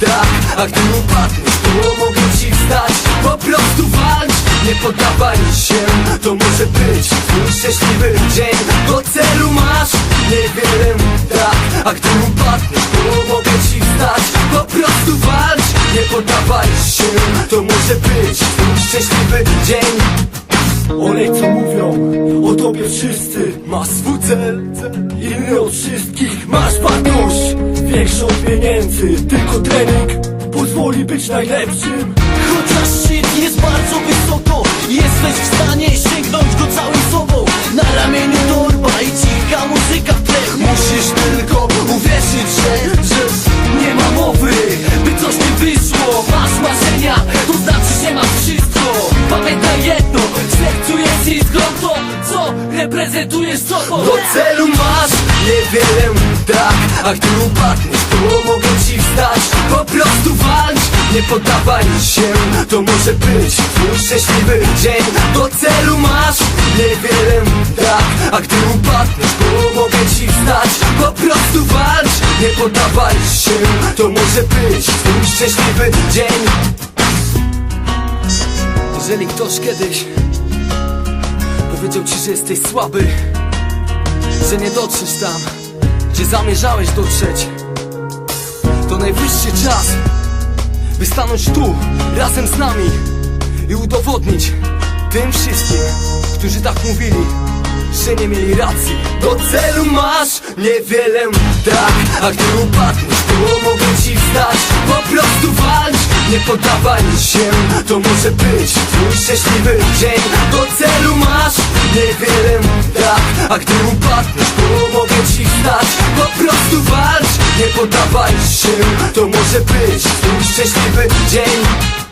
tak A gdy upadniesz, to mogę ci wstać. Po prostu walcz, nie poddawaj się To może być twój szczęśliwy dzień. Do celu masz niewiele tak A gdy upadniesz, to mogę ci wstać. Po prostu walcz, nie poddawaj się To może być twój szczęśliwy dzień. Olej co mówią o tobie wszyscy Masz swój cel, inny od wszystkich Masz wartość, większą od pieniędzy. Tylko trening pozwoli być najlepszym. Chociaż szczyt jest bardzo wysoko Jesteś w stanie sięgnąć go całym sobą. Na ramieniu torba i cicha muzyka w tle. Musisz tylko uwierzyć, że, reprezentujesz sobą Do celu masz niewiele tak A gdy upadniesz, to mogę ci wstać. Po prostu walcz, nie poddawaj się To może być twój szczęśliwy dzień. Do celu masz niewiele tak A gdy upadniesz, to mogę ci wstać. Po prostu walcz, nie poddawaj się To może być twój szczęśliwy dzień. Jeżeli ktoś kiedyś Powiedział ci, że jesteś słaby Że nie dotrzesz tam Gdzie zamierzałeś dotrzeć. To najwyższy czas By stanąć tu Razem z nami I udowodnić Tym wszystkim Którzy tak mówili Że nie mieli racji. Do celu masz Niewiele tak A gdy upadniesz To mogę ci wstać. Po prostu walcz Nie poddawaj się To może być Twój szczęśliwy dzień. Do celu masz Niewiele tak A gdy upadniesz To mogę ci wstać. Po prostu walcz Nie poddawaj się To może być Twój szczęśliwy dzień